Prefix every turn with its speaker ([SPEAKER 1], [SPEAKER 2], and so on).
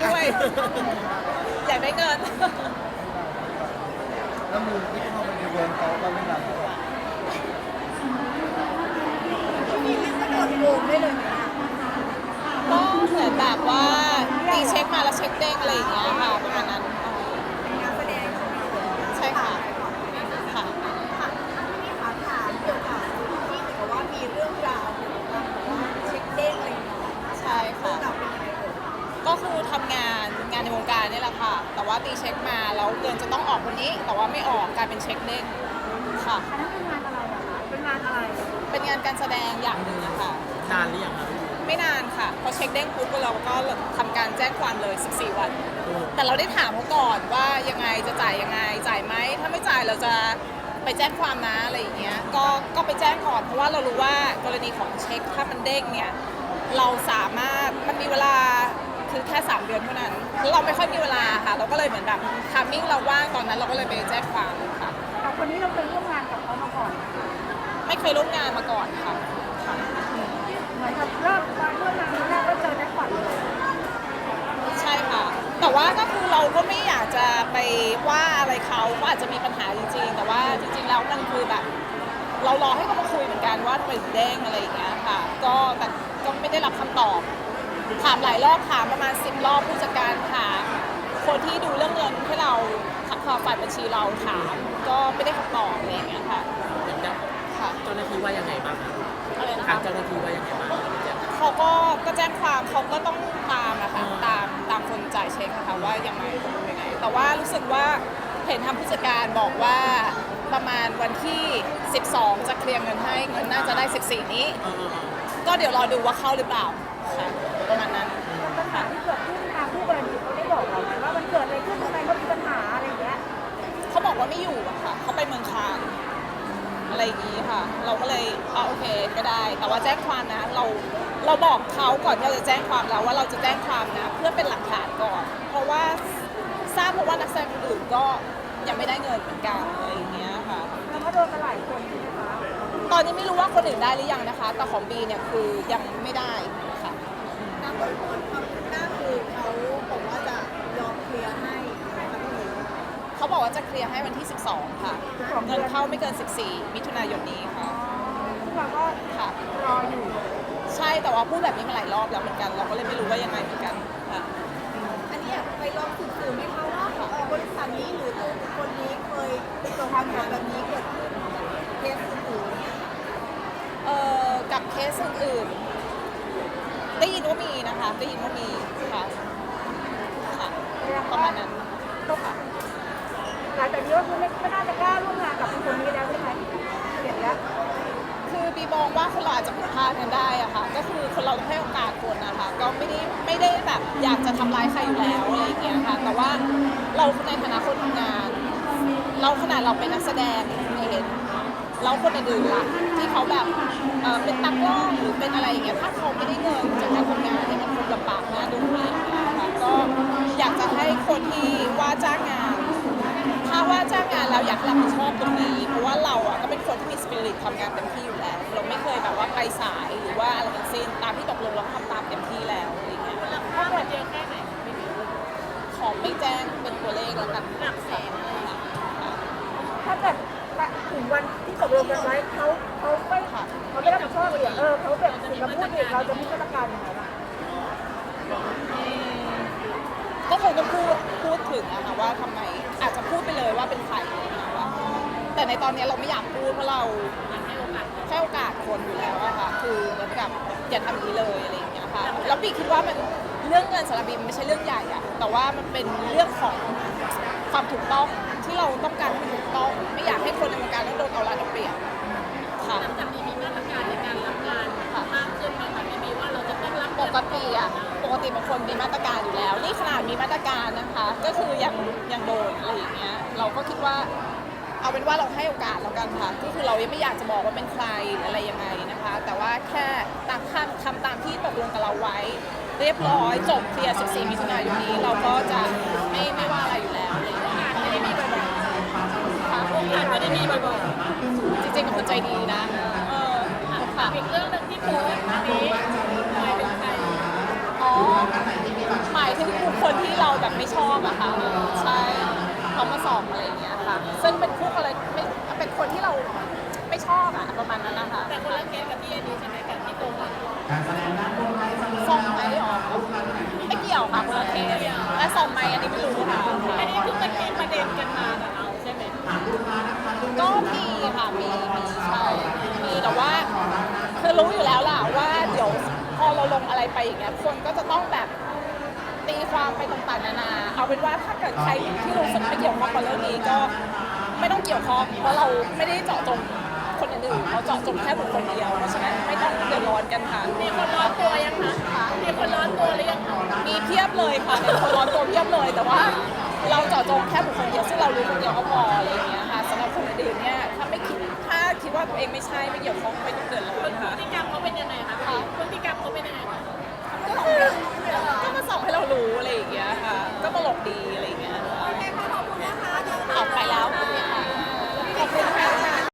[SPEAKER 1] อยากได้เงิน
[SPEAKER 2] แล้วมือที่เข้าไปในเวรเขาก็ไม่รับ
[SPEAKER 3] มีลิสต์กระโดดโกงได้เลยไหมอะ
[SPEAKER 1] ก็เหมือนแบบว่าตีเช็คมาแล้วเช็คเด้งอะไรอย่างเงี้ยค่ะ ว่าตีเช็คมาแล้วเกินจะต้องออกวันนี้ แต่ว่าไม่ออกกลายเป็นเช็คเด้งค่ะ
[SPEAKER 3] อันนั้นเป็นงานอะไรอะคะเป็นงานอะไร
[SPEAKER 1] เป็นงานการแสดงอย่างหนึ่งอะค่ะ
[SPEAKER 4] นานหรือยังครับ
[SPEAKER 1] ไม่นานค่ะ พอเช็คเด้งปุ๊บเราก็ทำการแจ้งความเลย 14 วัน
[SPEAKER 4] โอ้
[SPEAKER 1] แต่เราได้ถามเขาก่อนว่ายังไงจะจ่ายยังไงจ่ายไหมถ้าไม่จ่ายเราจะไปแจ้งความนะอะไรอย่างเงี้ยก็ก็ไปแจ้งก่อนเพราะว่าเรารู้ว่ากรณีของเช็คถ้ามันเด้งเนี่ยเราสามารถมันมีเวลา คือแค่ 3 เดือนเท่านั้นแล้วเราไม่ค่อยมีเวลาค่ะ เราก็เลยเหมือนแบบทามมิ่งเราว่างตอนนั้นเราก็เลยไปแจ้งความค่ะ
[SPEAKER 3] แต่คนนี้เราเคยร่วมงานกับเขามาก่อน
[SPEAKER 1] ไม่เคยร่วมงานมาก่อนค่ะค่ะ
[SPEAKER 3] เหมือนกับเริ่มมาร่วมงานครั้งแรกก็เจอแจ็คพอตเลย
[SPEAKER 1] ใช่ค่ะ แต่ว่าก็คือเราก็ไม่อยากจะไปว่าอะไรเขาก็อาจจะมีปัญหาจริงๆ แต่ว่าจริงๆ แล้วมันคือแบบ เรารอให้เขามาคุยเหมือนกันว่าทำไมถึงเด้งอะไรอย่างเงี้ยค่ะ ก็แต่ก็ไม่ได้รับคำตอบ ถามหลายรอบถามประมาณสิบรอบผู้จัดการถามคนที่ดูเรื่องเงินให้เราทักทอฝ่ายบัญชีเราถาม ก็ไม่ได้คำตอบอะไรอย่างเงี้ยค่ะ
[SPEAKER 4] ยังจะ
[SPEAKER 1] ค่ะ
[SPEAKER 4] เจ้าหน้าที่ว่ายังไงบ้างครับ
[SPEAKER 1] อะไรนะ
[SPEAKER 4] ทาง
[SPEAKER 1] คะ
[SPEAKER 4] เจ้าหน้าที่ว่ายังไงบ้างครับพี่แจ๊ค
[SPEAKER 1] เขาก็ก็แจ้งความเขาก็ต้องตามอะค่ะตามตามคนจ่ายเช็คอะค่ะว่ายังไงตกลงยังไง แต่ว่ารู้สึกว่าเห็นทางผู้จัดการบอกว่าประมาณวันที่ 12 จะเคลียร์เงินให้เงินน่าจะได้ 14 นี้
[SPEAKER 4] เออเออเออ
[SPEAKER 1] ก็เดี๋ยวรอดูว่าเข้าหรือเปล่า ค่ะประมาณนั้น
[SPEAKER 3] ปัญหาที่เกิดขึ้นทางผู้บริหารเขาได้บอกเราไหมว่ามันเกิดอะไรขึ้นทำไมเขามีปัญหาอะไรอย่างเงี้ย
[SPEAKER 1] เขาบอกว่าไม่อยู่อะค่ะ เขาไปเมืองคานอะไรอย่างนี้ค่ะ เราก็เลยอ่าโอเคก็ได้ แต่ว่าแจ้งความนะ เราเราบอกเขาก่อนที่เราจะแจ้งความแล้วว่าเราจะแจ้งความนะ เพื่อเป็นหลักฐานก่อน เพราะว่าทราบเพราะว่านักแสดงคนอื่นก็ยังไม่ได้เงินเหมือนกันอะไรอย่างเงี้ยค่ะ
[SPEAKER 3] แล้วก็โดนกันหลายคนใช่ไหมคะ
[SPEAKER 1] ตอนนี้ไม่รู้ว่าคนอื่นได้หรือยังนะคะ แต่ของบีเนี่ยคือยังไม่ได้ ค่ะ
[SPEAKER 3] ตามเบื้องต้นความคืบหน้าคือเขาบอกว่าจะยอมเคลียร์ให้ใช่ไหมคะพี่หนู
[SPEAKER 1] เขาบอกว่าจะเคลียร์ให้วันที่ 12 ค่ะ เงินเข้าไม่เกิน 14 มิถุนายนนี้ค่ะ
[SPEAKER 3] ซึ่งเราก็
[SPEAKER 1] ค่ะ
[SPEAKER 3] รออยู่
[SPEAKER 1] ใช่แต่ว่าพูดแบบนี้มาหลายรอบแล้วเหมือนกัน เราก็เลยไม่รู้ว่ายังไงเหมือนกันค่ะ
[SPEAKER 3] อันนี้อยากไปลองสืบสืบไหมคะว่าเอ่อบริษัทนี้หรือตัวบุคคลนี้เคยเกิดความขัดแบบนี้เกิดขึ้นเคสอื่นๆเนี่ย
[SPEAKER 1] เอ่อกับเคสอื่นๆได้ยินว่ามีนะ คะได้ยินว่ามีค่ะค่ะประมาณนั้นค่ะ
[SPEAKER 3] หลังจากนี้ก็คือไม่ไม่น่าจะกล้าร่วมงานกับคนนี้แล้วใช่ไหมเห็นแล้ว
[SPEAKER 1] คือบีมองว่าคนเราอาจจะผิดพลาดกันได้อะค่ะ ก็คือคนเราต้องให้โอกาสคนนะคะก็ไม่ได้ไม่ได้แบบอยากจะทำร้ายใครอยู่แล้วอะไรอย่างเงี้ยค่ะ แต่ว่าเราในฐานะคนทำงาน เราขนาดเราเป็นนักแสดงเห็นแล้วคนอื่นๆล่ะที่เขาแบบเอ่อเป็นตักล้องหรือเป็นอะไรอย่างเงี้ยถ้าเขาไม่ได้เงินจากการทำงานเนี่ยมันคงลำบากนะดูอะไรอย่างเงี้ยค่ะก็อยากจะให้คนที่ว่าจ้างงาน ถ้าว่าจ้างงานเราอยากรับผิดชอบตรงนี้ เพราะว่าเราอะก็เป็นคนที่มีสปิริตทำงานเต็มที่อยู่แล้ว เราไม่เคยแบบว่าไปสายหรือว่าอะไรทั้งสิ้นตามที่ตกลงเราทำตามเต็มที่แล้วอะไรเงี้ย
[SPEAKER 3] ถ้าเกิดเยอะแค่ไหน
[SPEAKER 1] ขอไม่แจ้งเป็นตัวเลขแล้วกันหลักแสนอะไรอย่างเงี้ย
[SPEAKER 3] ถ้าเกิดถึงวันที่ตกลงกันไว้เขาเขาไม่เขาไม่รับผิดชอบเลยเออเขาแบบถึงมาพูดอีกเราจะมีมาตรการยังไงบ้าง
[SPEAKER 1] ก็คงต้องพูดพูด ถึงอะค่ะว่าทำไมอาจจะพูดไปเลยว่าเป็นใครอะไรอย่างเงี้ยค่ะแต่ในตอนนี้เราไม่อยากพูดเพราะเราให้โอกาสคนอยู่แล้วอะค่ะ คือเหมือนกับอย่าทำอย่างนี้เลยอะไรอย่างเงี้ยค่ะ แล้วปีคิดว่ามันเรื่องเงินสำหรับบีมันไม่ใช่เรื่องใหญ่อะแต่ว่ามันเป็นเรื่องของความถูกต้องที่เราต้องการความถูกต้อง ไม่อยากให้คนในวงการต้องโดนเอารัดเอาเปรียบค่ะ
[SPEAKER 5] หลังจากนี้มีมาตรการในการ ติบา
[SPEAKER 1] งคนมีมาตรการอยู่แล้ว นี่ขนาดมีมาตรการนะคะ ก็คือยังยังโดนอะไรอย่างเงี้ยเราก็คิดว่าเอาเป็นว่าเราให้โอกาสแล้วกันค่ะก็คือเรายังไม่อยากจะบอกว่าเป็นใครหรืออะไรยังไงนะคะ แต่ว่าแค่ตามทำทำตามที่ตกลงกับเราไว้ เรียบร้อยจบเคลียร์ 14 มิถุนายนนี้ เราก็จะไม่ไม่ว่าอะไรอยู่แล้วอะไรอย่างเงี้ย
[SPEAKER 5] ไม่ได้มีบ่อย
[SPEAKER 1] ค่ะ
[SPEAKER 5] ๆโอกาสไม่ได้มีบ่อย
[SPEAKER 1] จริงๆเป็นคนใจดีนะเออค่ะ
[SPEAKER 5] อีกเรื่องหนึ่งที่โพสต์อันนี้ หมายถึงใคร
[SPEAKER 1] อ๋อหมายถึงบุคคลที่เราไม่ชอบอะค่ะใช่เขามาสอบอะไรอย่างเงี้ยค่ะ ซึ่งเป็นคู่อะไรไม่เป็นคนที่เราไม่ชอบอะประมาณนั้นนะคะ
[SPEAKER 5] แต่คนละเคสกับพี่อันนี้ใช่ไหมกับที่โกงอะ
[SPEAKER 1] ส่งไหมหรอไม่เกี่ยวค่ะคนละเคสและส่งไหมอันนี้ไม่รู้ค่ะ
[SPEAKER 5] อันนี้คือเป็นเคสประเด็นกันมากับเราใช่ไหม
[SPEAKER 1] ก็มีค่ะมีมีใช่มีแต่ว่าคือรู้อยู่แล้วล่ะว่าเดี๋ยวพอเราลงอะไรไปอย่างเงี้ยคนก็จะต้องแบบตีความไปต่างๆนานา เอาเป็นว่าถ้าเกิดใครที่รู้สึกไม่เกี่ยวข้องกับเรื่องนี้ก็ไม่ต้องเกี่ยวข้องเพราะเราไม่ได้เจาะจงคนอื่นๆเราเจาะจงแค่บุคคลเดียวเพราะฉะนั้นไม่ต้องเดือดร้อนกันค่ะ
[SPEAKER 5] มีคนร้อนตัวยังคะมีคนร้อนตัวหรือยังคะ
[SPEAKER 1] มีเพียบเลยค่ะมีคนร้อนตัวเพียบเลยแต่ว่า เราเจาะจงแค่บุคคลเดียวซึ่งเรารู้คนเดียวก็พออะไรอย่างเงี้ยค่ะสำหรับคนอื่นๆเนี่ยถ้าไม่คิดถ้าคิดว่าตัวเองไม่ใช่ไม่เกี่ยวข้องไม่ต้องเดือดร้อน